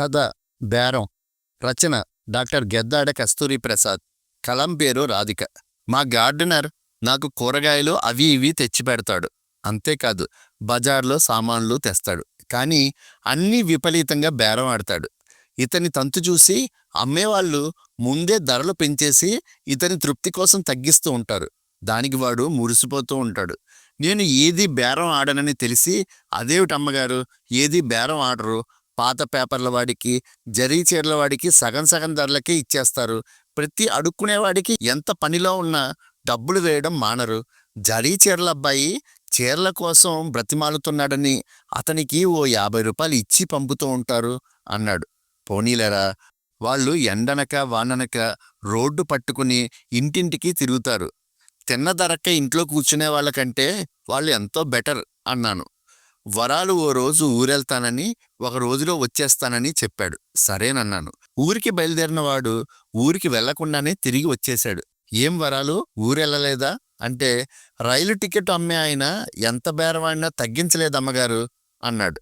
కథ బేరం. రచన డాక్టర్ గెద్దాడ కస్తూరి ప్రసాద్ కలం పేరు రాధిక. మా గార్డెనర్ నాకు కూరగాయలు అవి ఇవి తెచ్చిపెడతాడు అంతేకాదు బజార్లో సామాన్లు తెస్తాడు. కానీ అన్నీ విపరీతంగా బేరం ఆడతాడు. ఇతని తంతు చూసి అమ్మేవాళ్ళు ముందే ధరలు పెంచేసి ఇతని తృప్తి కోసం తగ్గిస్తూ ఉంటారు. దానికి వాడు మురిసిపోతూ ఉంటాడు. నేను ఏది బేరం ఆడనని తెలిసి అదేమిటి అమ్మగారు ఏది బేరం ఆడరు? పాత పేపర్ల వాడికి జరీ చీరల వాడికి సగం సగం ధరలకే ఇచ్చేస్తారు. ప్రతి అడుక్కునేవాడికి ఎంత పనిలో ఉన్నా డబ్బులు వేయడం మానరు. జరీ చీరల అబ్బాయి చీరల కోసం బ్రతిమాలుతున్నాడని అతనికి ఓ యాభై రూపాయలు ఇచ్చి పంపుతూ ఉంటారు అన్నాడు. పోనీలేరా? వాళ్ళు ఎండనక వాననక రోడ్డు పట్టుకుని ఇంటింటికి తిరుగుతారు. తిన్న ధరక్క ఇంట్లో కూర్చునే వాళ్ళకంటే వాళ్ళు ఎంతో బెటర్ అన్నాను. వరాలు ఓ రోజు ఊరెళ్తానని ఒక రోజులో వచ్చేస్తానని చెప్పాడు. సరేనన్నాను. ఊరికి బయలుదేరిన వాడు ఊరికి వెళ్ళకుండానే తిరిగి వచ్చేశాడు. ఏం వరాలు? ఊరెళ్ళలేదా అంటే రైలు టికెట్ అమ్మే ఆయన ఎంత బేరవాడినా తగ్గించలేదమ్మగారు అన్నాడు.